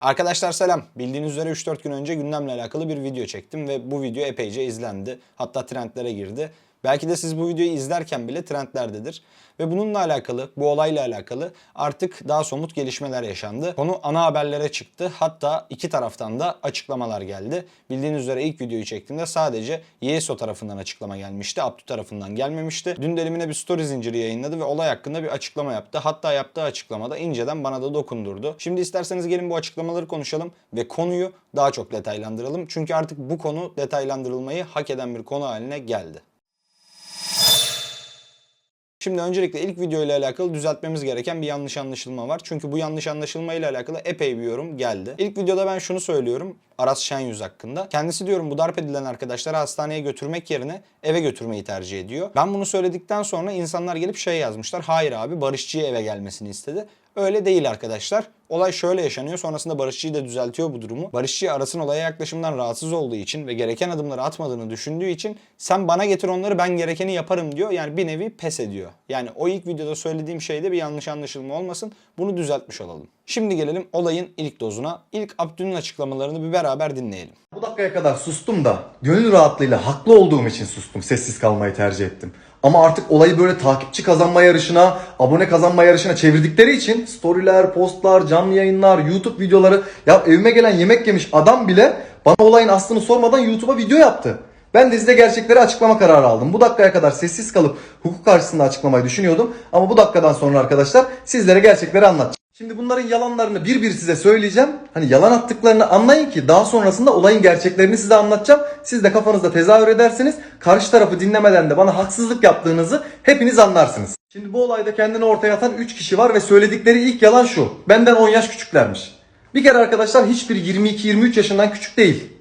Arkadaşlar selam. Bildiğiniz üzere 3-4 gün önce gündemle alakalı bir video çektim ve bu video epeyce izlendi. Hatta trendlere girdi. Belki de siz bu videoyu izlerken bile trendlerdedir. Ve bununla alakalı, bu olayla alakalı artık daha somut gelişmeler yaşandı. Konu ana haberlere çıktı. Hatta iki taraftan da açıklamalar geldi. Bildiğiniz üzere ilk videoyu çektiğimde sadece YESO tarafından açıklama gelmişti. Abdü tarafından gelmemişti. Dün de elimine bir story zinciri yayınladı ve olay hakkında bir açıklama yaptı. Hatta yaptığı açıklamada inceden bana da dokundurdu. Şimdi isterseniz gelin bu açıklamaları konuşalım ve konuyu daha çok detaylandıralım. Çünkü artık bu konu detaylandırılmayı hak eden bir konu haline geldi. Şimdi öncelikle ilk video ile alakalı düzeltmemiz gereken bir yanlış anlaşılma var. Çünkü bu yanlış anlaşılma ile alakalı epey bir yorum geldi. İlk videoda ben şunu söylüyorum. Aras Şenyüz hakkında. Kendisi diyorum bu darp edilen arkadaşları hastaneye götürmek yerine eve götürmeyi tercih ediyor. Ben bunu söyledikten sonra insanlar gelip şey yazmışlar. Hayır abi Barışçı'ya eve gelmesini istedi. Öyle değil arkadaşlar. Olay şöyle yaşanıyor. Sonrasında Barışçı'yı da düzeltiyor bu durumu. Barışçı Aras'ın olaya yaklaşımdan rahatsız olduğu için ve gereken adımları atmadığını düşündüğü için sen bana getir onları ben gerekeni yaparım diyor. Yani bir nevi pes ediyor. Yani o ilk videoda söylediğim şeyde bir yanlış anlaşılma olmasın. Bunu düzeltmiş olalım. Şimdi gelelim olayın ilk dozuna. İlk Abdü'nün açıklamalarını bir beraber dinleyelim. Bu dakikaya kadar sustum da gönül rahatlığıyla haklı olduğum için sustum. Sessiz kalmayı tercih ettim. Ama artık olayı böyle takipçi kazanma yarışına, abone kazanma yarışına çevirdikleri için storyler, postlar, canlı yayınlar, YouTube videoları ya evime gelen yemek yemiş adam bile bana olayın aslını sormadan YouTube'a video yaptı. Ben de size gerçekleri açıklama kararı aldım. Bu dakikaya kadar sessiz kalıp hukuk karşısında açıklamayı düşünüyordum. Ama bu dakikadan sonra arkadaşlar sizlere gerçekleri anlatacağım. Şimdi bunların yalanlarını bir bir size söyleyeceğim. Hani yalan attıklarını anlayın ki daha sonrasında olayın gerçeklerini size anlatacağım. Siz de kafanızda tezahür edersiniz. Karşı tarafı dinlemeden de bana haksızlık yaptığınızı hepiniz anlarsınız. Şimdi bu olayda kendini ortaya atan 3 kişi var ve söyledikleri ilk yalan şu. Benden 10 yaş küçüklermiş. Bir kere arkadaşlar hiçbir 22-23 yaşından küçük değil.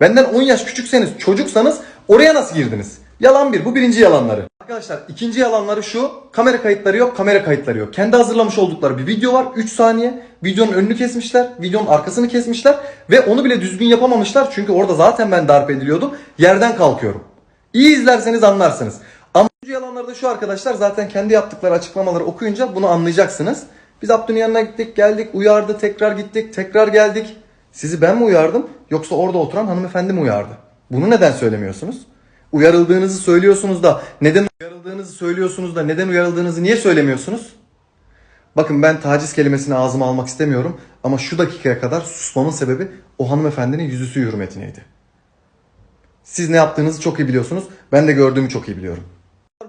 Benden 10 yaş küçükseniz, çocuksanız oraya nasıl girdiniz? Yalan bir. Bu birinci yalanları. Arkadaşlar ikinci yalanları şu. Kamera kayıtları yok, kamera kayıtları yok. Kendi hazırlamış oldukları bir video var. 3 saniye. Videonun önünü kesmişler. Videonun arkasını kesmişler. Ve onu bile düzgün yapamamışlar. Çünkü orada zaten ben darp ediliyordum. Yerden kalkıyorum. İyi izlerseniz anlarsınız. Ama üçüncü yalanları da şu arkadaşlar. Zaten kendi yaptıkları açıklamaları okuyunca bunu anlayacaksınız. Biz Abdü'nün yanına gittik, geldik, uyardı, tekrar gittik, tekrar geldik. Sizi ben mi uyardım yoksa orada oturan hanımefendi mi uyardı? Bunu neden söylemiyorsunuz? Uyarıldığınızı söylüyorsunuz da neden uyarıldığınızı söylüyorsunuz da neden uyarıldığınızı niye söylemiyorsunuz? Bakın ben taciz kelimesini ağzıma almak istemiyorum ama şu dakikaya kadar susmamın sebebi o hanımefendinin yüzüstü hürmetineydi. Siz ne yaptığınızı çok iyi biliyorsunuz. Ben de gördüğümü çok iyi biliyorum.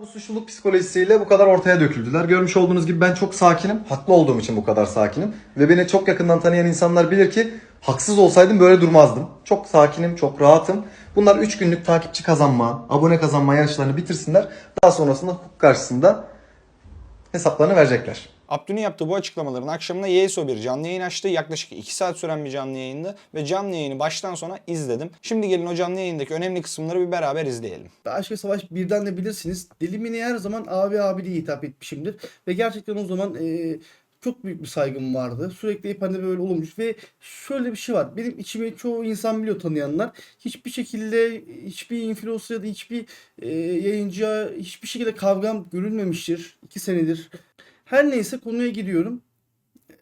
Bu suçluluk psikolojisiyle bu kadar ortaya döküldüler. Görmüş olduğunuz gibi ben çok sakinim. Haklı olduğum için bu kadar sakinim. Ve beni çok yakından tanıyan insanlar bilir ki haksız olsaydım böyle durmazdım. Çok sakinim, çok rahatım. Bunlar 3 günlük takipçi kazanma, abone kazanma yarışlarını bitirsinler. Daha sonrasında hukuk karşısında hesaplarını verecekler. Abdü'nün yaptığı bu açıklamaların akşamına YSO bir canlı yayın açtı. Yaklaşık 2 saat süren bir canlı yayındı ve canlı yayını baştan sona izledim. Şimdi gelin o canlı yayındaki önemli kısımları bir beraber izleyelim. Aşk ve Savaş birden de bilirsiniz. Dilimini her zaman abi abi diye hitap etmişimdir. Ve gerçekten o zaman e, çok büyük bir saygım vardı. Sürekli hep hani böyle olmuş ve şöyle bir şey var. Benim içimi çoğu insan biliyor tanıyanlar. Hiçbir şekilde hiçbir influencer ya da hiçbir e, yayıncıya hiçbir şekilde kavgam görülmemiştir. 2 senedir. Her neyse konuya giriyorum. E,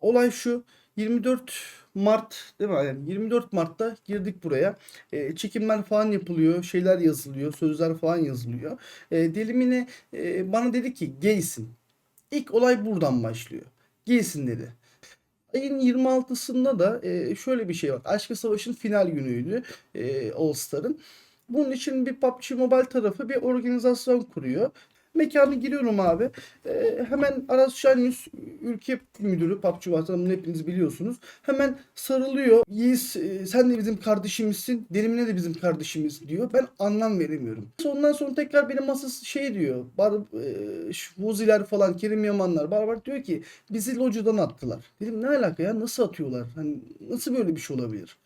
Olay şu. 24 Mart değil mi? Yani 24 Mart'ta girdik buraya. E, çekimler falan yapılıyor. Şeyler yazılıyor. Sözler falan yazılıyor. E, Delimine e, bana dedi ki gaysin. İlk olay buradan başlıyor. Gaysin dedi. Ayın 26'sında da e, şöyle bir şey var. Aşk ve Savaş'ın final günüydü e, All Star'ın. Bunun için bir PUBG Mobile tarafı bir organizasyon kuruyor. Mekanı giriyorum abi. Ee, hemen Aras Şenyüz ülke müdürü PUBG Vatan bunu hepiniz biliyorsunuz. Hemen sarılıyor. Yiğiz e, sen de bizim kardeşimizsin. Delimine de bizim kardeşimiz diyor. Ben anlam veremiyorum. Ondan sonra tekrar benim masası şey diyor. Bar, e, falan Kerim Yamanlar Barbar diyor ki bizi locadan attılar. Dedim ne alaka ya nasıl atıyorlar? Hani nasıl böyle bir şey olabilir?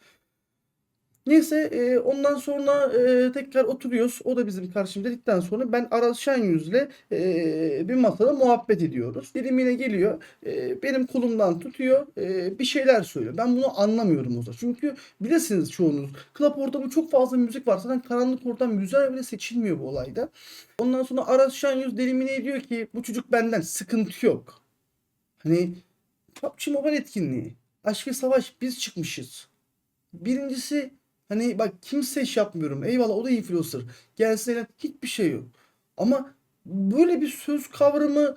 Neyse e, ondan sonra e, tekrar oturuyoruz. O da bizim karşımıza dedikten sonra ben Aras Şenyüz'le e, bir masada muhabbet ediyoruz. Dedim yine geliyor. e, benim kolumdan tutuyor. e, bir şeyler söylüyor. Ben bunu anlamıyorum o zaman. Çünkü bilirsiniz çoğunuz. Club ortamı çok fazla müzik var. Zaten karanlık ortam müziğe bile seçilmiyor bu olayda. Ondan sonra Aras Şenyüz delimine ediyor ki bu çocuk benden sıkıntı yok. Hani PUBG Mobile etkinliği. Aşk ve Savaş biz çıkmışız. Birincisi hani bak kimse iş yapmıyorum. Eyvallah o da influencer. Gelsin eğlen- hiçbir şey yok. Ama böyle bir söz kavramı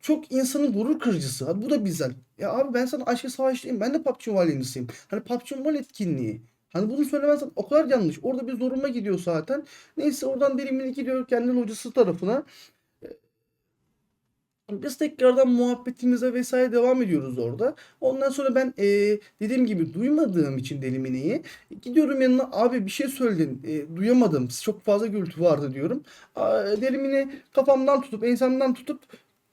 çok insanın gurur kırıcısı. Hadi bu da güzel. Ya abi ben sana aşk ve savaş diyeyim. Ben de PUBG Mobile yayıncısıyım. Hani PUBG Mobile etkinliği. Hani bunu söylemezsen o kadar yanlış. Orada bir zoruma gidiyor zaten. Neyse oradan derin gidiyor kendi hocası tarafına. Biz tekrardan muhabbetimize vesaire devam ediyoruz orada. Ondan sonra ben eee, dediğim gibi duymadığım için Delimine'yi gidiyorum yanına abi bir şey söyledin eee, duyamadım çok fazla gürültü vardı diyorum. Aa, Delimine kafamdan tutup ensemden tutup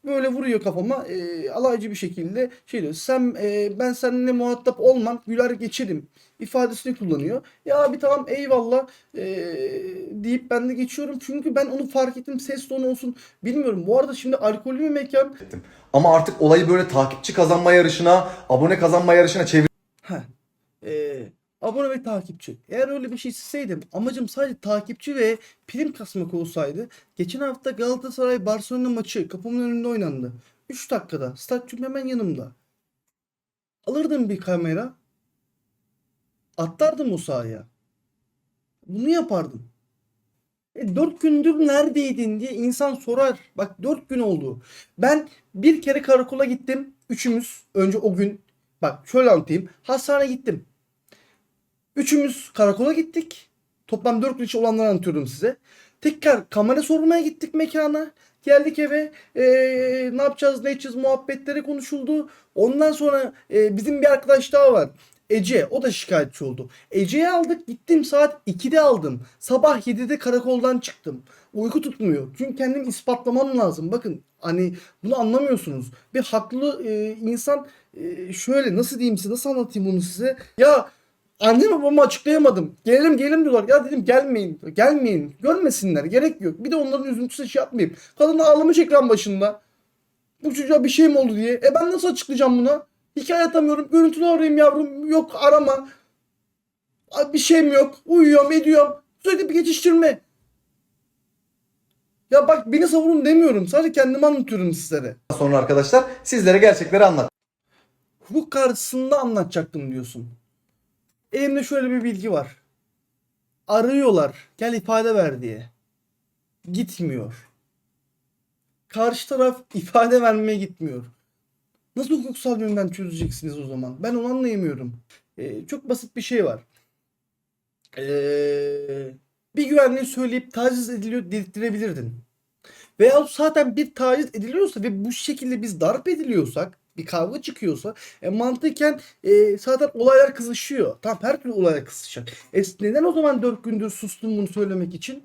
böyle vuruyor kafama eee, alaycı bir şekilde şey diyor sen eee, ben seninle muhatap olmam güler geçerim ifadesini kullanıyor. Ya abi tamam eyvallah eee, deyip ben de geçiyorum çünkü ben onu fark ettim ses tonu olsun bilmiyorum. Bu arada şimdi alkollü bir mekan ettim. Ama artık olayı böyle takipçi kazanma yarışına, abone kazanma yarışına çevir Heh. Ee, abone ve takipçi. Eğer öyle bir şey isteseydim amacım sadece takipçi ve prim kasmak olsaydı geçen hafta Galatasaray Barcelona maçı kapımın önünde oynandı. 3 dakikada. Stadyum hemen yanımda. Alırdım bir kamera. Atlardım o sahaya. Bunu yapardım. E, 4 gündür neredeydin diye insan sorar. Bak 4 gün oldu. Ben bir kere karakola gittim. Üçümüz önce o gün Bak şöyle anlatayım. Hastaneye gittim. Üçümüz karakola gittik. Toplam dört kişi olanları anlatıyorum size. Tekrar kamera sormaya gittik mekana. Geldik eve. Ee, ne yapacağız ne edeceğiz muhabbetleri konuşuldu. Ondan sonra e, bizim bir arkadaş daha var. Ece o da şikayetçi oldu. Ece'yi aldık gittim saat 2'de aldım. Sabah 7'de karakoldan çıktım. Uyku tutmuyor. Çünkü kendimi ispatlamam lazım. Bakın hani bunu anlamıyorsunuz. Bir haklı e, insan e, şöyle nasıl diyeyim size nasıl anlatayım bunu size. Ya annem babamı açıklayamadım. Gelelim gelelim diyorlar. Ya dedim gelmeyin. Gelmeyin. Görmesinler. Gerek yok. Bir de onların üzüntüsü şey yapmayayım. Kadın ağlamış ekran başında. Bu çocuğa bir şey mi oldu diye. E ben nasıl açıklayacağım buna? Hikaye atamıyorum. Görüntülü arayayım yavrum. Yok arama. Bir şeyim yok. Uyuyorum ediyorum. Sürekli bir geçiştirme. Ya bak beni savunun demiyorum. Sadece kendimi anlatıyorum sizlere. sonra arkadaşlar sizlere gerçekleri anlat. hukuk karşısında anlatacaktım diyorsun. Elimde şöyle bir bilgi var. Arıyorlar gel ifade ver diye. Gitmiyor. Karşı taraf ifade vermeye gitmiyor. Nasıl hukuksal yönden çözeceksiniz o zaman? Ben onu anlayamıyorum. Ee, çok basit bir şey var. Ee, bir güvenliği söyleyip taciz ediliyor dedirttirebilirdin. Veya zaten bir taciz ediliyorsa ve bu şekilde biz darp ediliyorsak bir kavga çıkıyorsa e, mantıken e, zaten olaylar kızışıyor. Tamam her türlü olaylar kızışacak. E, neden o zaman 4 gündür sustum bunu söylemek için?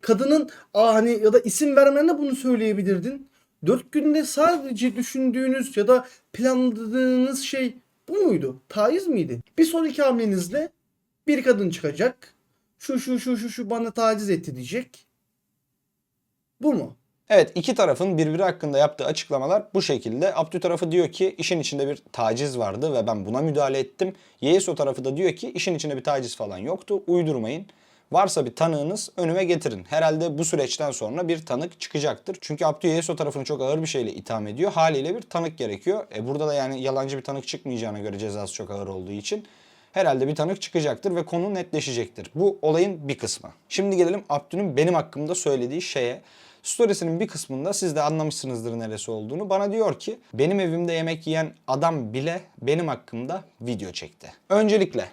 Kadının aa, hani ya da isim vermene bunu söyleyebilirdin. 4 günde sadece düşündüğünüz ya da planladığınız şey bu muydu? Taciz miydi? Bir sonraki hamlenizle bir kadın çıkacak. Şu şu şu şu şu bana taciz etti diyecek. Bu mu? Evet iki tarafın birbiri hakkında yaptığı açıklamalar bu şekilde. Abdü tarafı diyor ki işin içinde bir taciz vardı ve ben buna müdahale ettim. Yeso tarafı da diyor ki işin içinde bir taciz falan yoktu. Uydurmayın. Varsa bir tanığınız önüme getirin. Herhalde bu süreçten sonra bir tanık çıkacaktır. Çünkü Abdü Yeso tarafını çok ağır bir şeyle itham ediyor. Haliyle bir tanık gerekiyor. E burada da yani yalancı bir tanık çıkmayacağına göre cezası çok ağır olduğu için herhalde bir tanık çıkacaktır ve konu netleşecektir. Bu olayın bir kısmı. Şimdi gelelim Abdü'nün benim hakkımda söylediği şeye. Storiesinin bir kısmında siz de anlamışsınızdır neresi olduğunu. Bana diyor ki benim evimde yemek yiyen adam bile benim hakkımda video çekti. Öncelikle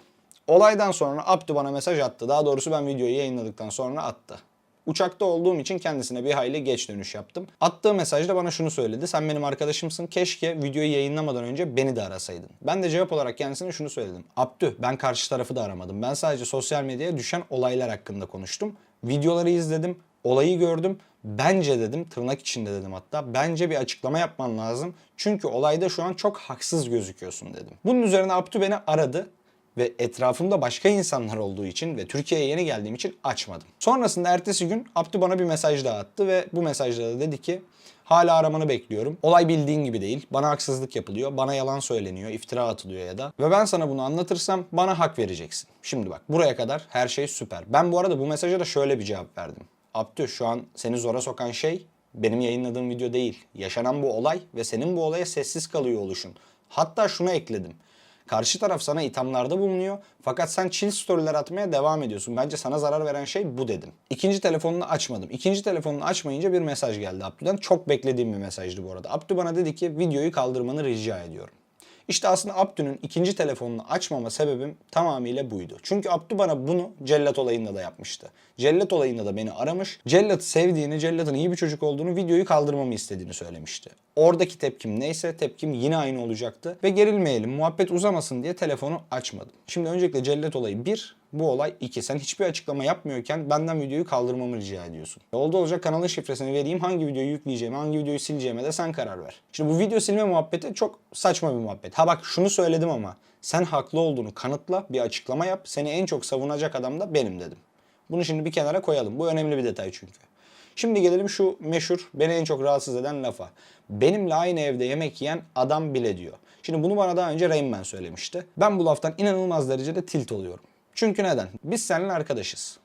olaydan sonra Abdü bana mesaj attı. Daha doğrusu ben videoyu yayınladıktan sonra attı. Uçakta olduğum için kendisine bir hayli geç dönüş yaptım. Attığı mesajda bana şunu söyledi. Sen benim arkadaşımsın. Keşke videoyu yayınlamadan önce beni de arasaydın. Ben de cevap olarak kendisine şunu söyledim. Abdü ben karşı tarafı da aramadım. Ben sadece sosyal medyaya düşen olaylar hakkında konuştum. Videoları izledim. Olayı gördüm. Bence dedim tırnak içinde dedim hatta. Bence bir açıklama yapman lazım. Çünkü olayda şu an çok haksız gözüküyorsun dedim. Bunun üzerine Abdü beni aradı ve etrafımda başka insanlar olduğu için ve Türkiye'ye yeni geldiğim için açmadım. Sonrasında ertesi gün Abdü bana bir mesaj daha attı ve bu mesajda da dedi ki hala aramanı bekliyorum. Olay bildiğin gibi değil. Bana haksızlık yapılıyor. Bana yalan söyleniyor. iftira atılıyor ya da. Ve ben sana bunu anlatırsam bana hak vereceksin. Şimdi bak buraya kadar her şey süper. Ben bu arada bu mesaja da şöyle bir cevap verdim. Abdü şu an seni zora sokan şey benim yayınladığım video değil. Yaşanan bu olay ve senin bu olaya sessiz kalıyor oluşun. Hatta şunu ekledim. Karşı taraf sana ithamlarda bulunuyor fakat sen chill storyler atmaya devam ediyorsun. Bence sana zarar veren şey bu dedim. İkinci telefonunu açmadım. İkinci telefonunu açmayınca bir mesaj geldi Abdü'den. Çok beklediğim bir mesajdı bu arada. Abdü bana dedi ki videoyu kaldırmanı rica ediyorum. İşte aslında Abdü'nün ikinci telefonunu açmama sebebim tamamıyla buydu. Çünkü Abdü bana bunu Cellat olayında da yapmıştı. Cellat olayında da beni aramış. Cellat'ı sevdiğini, Cellat'ın iyi bir çocuk olduğunu, videoyu kaldırmamı istediğini söylemişti. Oradaki tepkim neyse tepkim yine aynı olacaktı. Ve gerilmeyelim, muhabbet uzamasın diye telefonu açmadım. Şimdi öncelikle Cellat olayı bir, bu olay 2. Sen hiçbir açıklama yapmıyorken benden videoyu kaldırmamı rica ediyorsun. Oldu olacak kanalın şifresini vereyim. Hangi videoyu yükleyeceğime, hangi videoyu sileceğime de sen karar ver. Şimdi bu video silme muhabbeti çok saçma bir muhabbet. Ha bak şunu söyledim ama sen haklı olduğunu kanıtla, bir açıklama yap. Seni en çok savunacak adam da benim dedim. Bunu şimdi bir kenara koyalım. Bu önemli bir detay çünkü. Şimdi gelelim şu meşhur, beni en çok rahatsız eden lafa. Benimle aynı evde yemek yiyen adam bile diyor. Şimdi bunu bana daha önce Rain Man söylemişti. Ben bu laftan inanılmaz derecede tilt oluyorum. Çünkü neden? Biz seninle arkadaşız.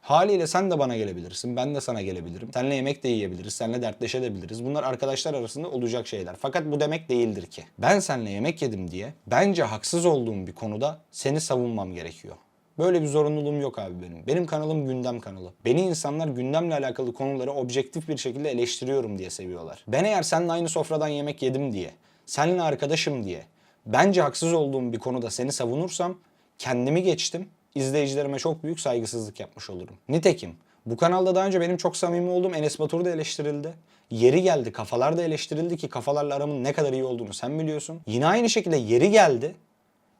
Haliyle sen de bana gelebilirsin, ben de sana gelebilirim. Seninle yemek de yiyebiliriz, seninle dertleşebiliriz. Bunlar arkadaşlar arasında olacak şeyler. Fakat bu demek değildir ki. Ben seninle yemek yedim diye bence haksız olduğum bir konuda seni savunmam gerekiyor. Böyle bir zorunluluğum yok abi benim. Benim kanalım gündem kanalı. Beni insanlar gündemle alakalı konuları objektif bir şekilde eleştiriyorum diye seviyorlar. Ben eğer seninle aynı sofradan yemek yedim diye, seninle arkadaşım diye, bence haksız olduğum bir konuda seni savunursam kendimi geçtim. izleyicilerime çok büyük saygısızlık yapmış olurum. Nitekim bu kanalda daha önce benim çok samimi olduğum Enes Batur da eleştirildi. Yeri geldi kafalar da eleştirildi ki kafalarla aramın ne kadar iyi olduğunu sen biliyorsun. Yine aynı şekilde yeri geldi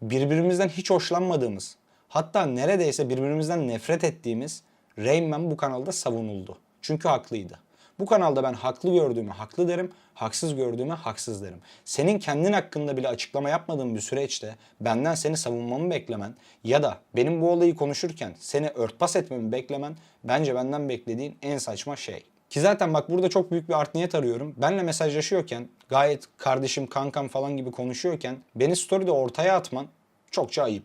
birbirimizden hiç hoşlanmadığımız, hatta neredeyse birbirimizden nefret ettiğimiz Rain Man bu kanalda savunuldu. Çünkü haklıydı. Bu kanalda ben haklı gördüğümü haklı derim, haksız gördüğümü haksız derim. Senin kendin hakkında bile açıklama yapmadığın bir süreçte benden seni savunmamı beklemen ya da benim bu olayı konuşurken seni örtbas etmemi beklemen bence benden beklediğin en saçma şey. Ki zaten bak burada çok büyük bir art niyet arıyorum. Benle mesajlaşıyorken gayet kardeşim kankam falan gibi konuşuyorken beni story'de ortaya atman çokça ayıp.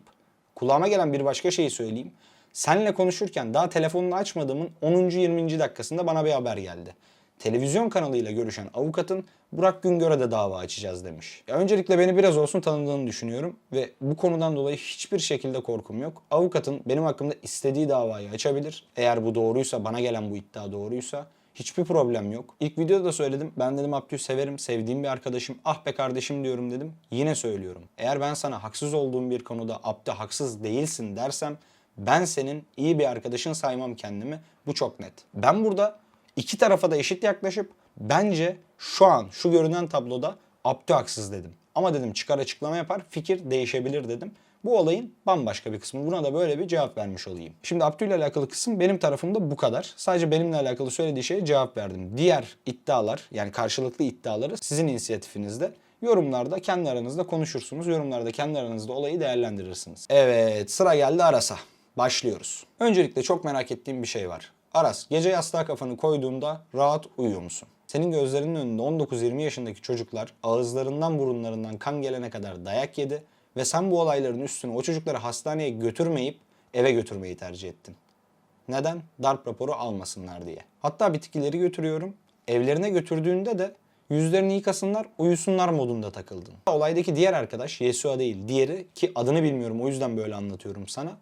Kulağıma gelen bir başka şeyi söyleyeyim. Senle konuşurken daha telefonunu açmadığımın 10. 20. dakikasında bana bir haber geldi. Televizyon kanalıyla görüşen avukatın Burak Güngör'e de dava açacağız demiş. Ya öncelikle beni biraz olsun tanıdığını düşünüyorum ve bu konudan dolayı hiçbir şekilde korkum yok. Avukatın benim hakkımda istediği davayı açabilir. Eğer bu doğruysa, bana gelen bu iddia doğruysa Hiçbir problem yok. İlk videoda da söyledim. Ben dedim Abdü'yü severim, sevdiğim bir arkadaşım. Ah be kardeşim diyorum dedim. Yine söylüyorum. Eğer ben sana haksız olduğum bir konuda Abdü haksız değilsin dersem ben senin iyi bir arkadaşın saymam kendimi. Bu çok net. Ben burada iki tarafa da eşit yaklaşıp bence şu an şu görünen tabloda Abdü haksız dedim. Ama dedim çıkar açıklama yapar fikir değişebilir dedim. Bu olayın bambaşka bir kısmı. Buna da böyle bir cevap vermiş olayım. Şimdi Abdü ile alakalı kısım benim tarafımda bu kadar. Sadece benimle alakalı söylediği şeye cevap verdim. Diğer iddialar yani karşılıklı iddiaları sizin inisiyatifinizde. Yorumlarda kendi aranızda konuşursunuz. Yorumlarda kendi aranızda olayı değerlendirirsiniz. Evet sıra geldi Aras'a. Başlıyoruz. Öncelikle çok merak ettiğim bir şey var. Aras gece yastığa kafanı koyduğunda rahat uyuyor musun? Senin gözlerinin önünde 19-20 yaşındaki çocuklar ağızlarından burunlarından kan gelene kadar dayak yedi ve sen bu olayların üstüne o çocukları hastaneye götürmeyip eve götürmeyi tercih ettin. Neden? Darp raporu almasınlar diye. Hatta bitkileri götürüyorum. Evlerine götürdüğünde de yüzlerini yıkasınlar, uyusunlar modunda takıldın. Olaydaki diğer arkadaş Yesua değil, diğeri ki adını bilmiyorum o yüzden böyle anlatıyorum sana.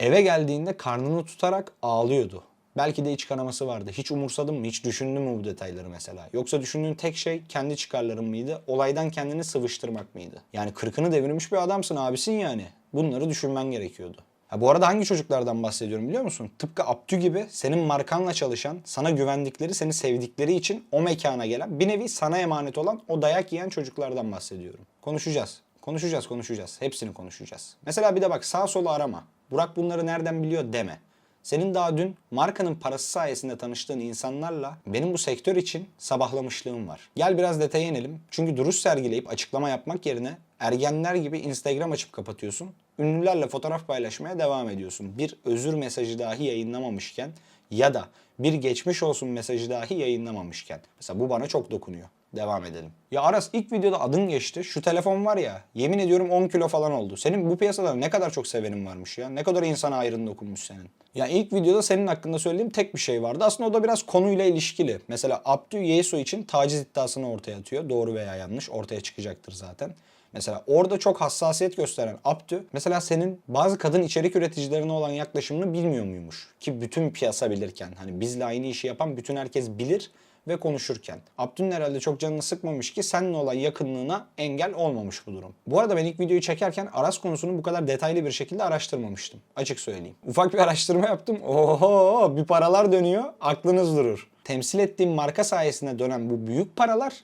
Eve geldiğinde karnını tutarak ağlıyordu. Belki de iç kanaması vardı. Hiç umursadın mı? Hiç düşündün mü bu detayları mesela? Yoksa düşündüğün tek şey kendi çıkarların mıydı? Olaydan kendini sıvıştırmak mıydı? Yani kırkını devirmiş bir adamsın abisin yani. Bunları düşünmen gerekiyordu. Ha bu arada hangi çocuklardan bahsediyorum biliyor musun? Tıpkı Abdü gibi senin markanla çalışan, sana güvendikleri, seni sevdikleri için o mekana gelen, bir nevi sana emanet olan o dayak yiyen çocuklardan bahsediyorum. Konuşacağız. Konuşacağız, konuşacağız. Hepsini konuşacağız. Mesela bir de bak sağ solu arama. Burak bunları nereden biliyor deme. Senin daha dün markanın parası sayesinde tanıştığın insanlarla benim bu sektör için sabahlamışlığım var. Gel biraz detaya inelim. Çünkü duruş sergileyip açıklama yapmak yerine ergenler gibi Instagram açıp kapatıyorsun. Ünlülerle fotoğraf paylaşmaya devam ediyorsun. Bir özür mesajı dahi yayınlamamışken ya da bir geçmiş olsun mesajı dahi yayınlamamışken. Mesela bu bana çok dokunuyor. Devam edelim. Ya Aras ilk videoda adın geçti. Şu telefon var ya yemin ediyorum 10 kilo falan oldu. Senin bu piyasada ne kadar çok sevenin varmış ya. Ne kadar insana ayrını dokunmuş senin. Ya ilk videoda senin hakkında söylediğim tek bir şey vardı. Aslında o da biraz konuyla ilişkili. Mesela Abdü Yesu için taciz iddiasını ortaya atıyor. Doğru veya yanlış ortaya çıkacaktır zaten. Mesela orada çok hassasiyet gösteren Abdü mesela senin bazı kadın içerik üreticilerine olan yaklaşımını bilmiyor muymuş? Ki bütün piyasa bilirken hani bizle aynı işi yapan bütün herkes bilir ve konuşurken. Abdü'nün herhalde çok canını sıkmamış ki seninle olan yakınlığına engel olmamış bu durum. Bu arada ben ilk videoyu çekerken Aras konusunu bu kadar detaylı bir şekilde araştırmamıştım. Açık söyleyeyim. Ufak bir araştırma yaptım. Oho bir paralar dönüyor aklınız durur. Temsil ettiğim marka sayesinde dönen bu büyük paralar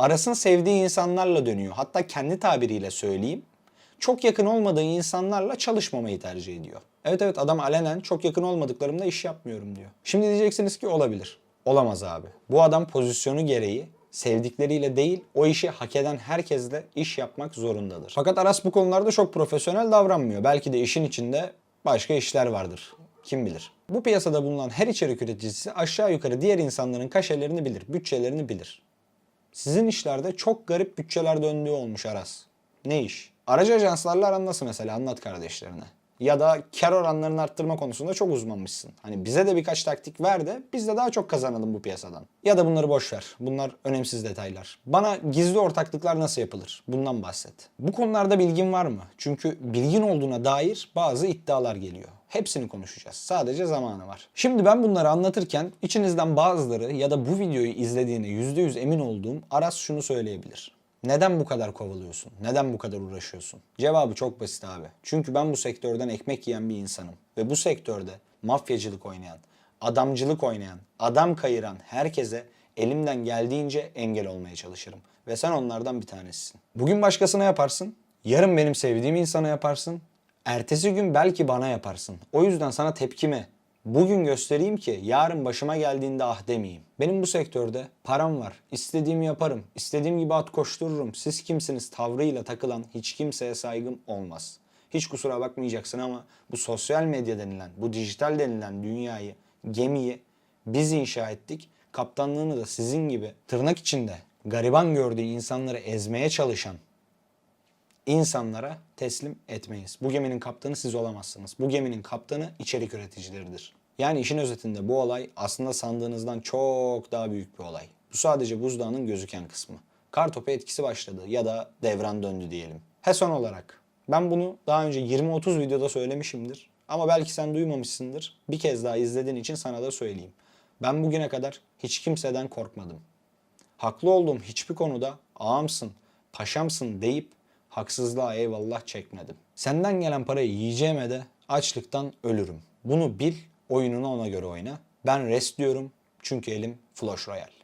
Aras'ın sevdiği insanlarla dönüyor. Hatta kendi tabiriyle söyleyeyim. Çok yakın olmadığı insanlarla çalışmamayı tercih ediyor. Evet evet adam alenen çok yakın olmadıklarımla iş yapmıyorum diyor. Şimdi diyeceksiniz ki olabilir. Olamaz abi. Bu adam pozisyonu gereği sevdikleriyle değil o işi hak eden herkesle iş yapmak zorundadır. Fakat Aras bu konularda çok profesyonel davranmıyor. Belki de işin içinde başka işler vardır. Kim bilir. Bu piyasada bulunan her içerik üreticisi aşağı yukarı diğer insanların kaşelerini bilir, bütçelerini bilir. Sizin işlerde çok garip bütçeler döndüğü olmuş Aras. Ne iş? Aracı ajanslarla aran nasıl mesela anlat kardeşlerine. Ya da kar oranlarını arttırma konusunda çok uzmanmışsın. Hani bize de birkaç taktik ver de biz de daha çok kazanalım bu piyasadan. Ya da bunları boş ver. Bunlar önemsiz detaylar. Bana gizli ortaklıklar nasıl yapılır? Bundan bahset. Bu konularda bilgin var mı? Çünkü bilgin olduğuna dair bazı iddialar geliyor. Hepsini konuşacağız. Sadece zamanı var. Şimdi ben bunları anlatırken içinizden bazıları ya da bu videoyu izlediğine %100 emin olduğum Aras şunu söyleyebilir. Neden bu kadar kovalıyorsun? Neden bu kadar uğraşıyorsun? Cevabı çok basit abi. Çünkü ben bu sektörden ekmek yiyen bir insanım. Ve bu sektörde mafyacılık oynayan, adamcılık oynayan, adam kayıran herkese elimden geldiğince engel olmaya çalışırım. Ve sen onlardan bir tanesisin. Bugün başkasına yaparsın, yarın benim sevdiğim insana yaparsın, ertesi gün belki bana yaparsın. O yüzden sana tepkimi bugün göstereyim ki yarın başıma geldiğinde ah demeyeyim. Benim bu sektörde param var. İstediğimi yaparım. İstediğim gibi at koştururum. Siz kimsiniz tavrıyla takılan hiç kimseye saygım olmaz. Hiç kusura bakmayacaksın ama bu sosyal medya denilen, bu dijital denilen dünyayı, gemiyi biz inşa ettik. Kaptanlığını da sizin gibi tırnak içinde gariban gördüğü insanları ezmeye çalışan insanlara teslim etmeyiz. Bu geminin kaptanı siz olamazsınız. Bu geminin kaptanı içerik üreticileridir. Yani işin özetinde bu olay aslında sandığınızdan çok daha büyük bir olay. Bu sadece buzdağının gözüken kısmı. Kartopu etkisi başladı ya da devran döndü diyelim. He son olarak ben bunu daha önce 20-30 videoda söylemişimdir. Ama belki sen duymamışsındır. Bir kez daha izlediğin için sana da söyleyeyim. Ben bugüne kadar hiç kimseden korkmadım haklı olduğum hiçbir konuda ağamsın, paşamsın deyip haksızlığa eyvallah çekmedim. Senden gelen parayı yiyeceğime de açlıktan ölürüm. Bunu bil, oyununu ona göre oyna. Ben rest diyorum çünkü elim Flash Royale.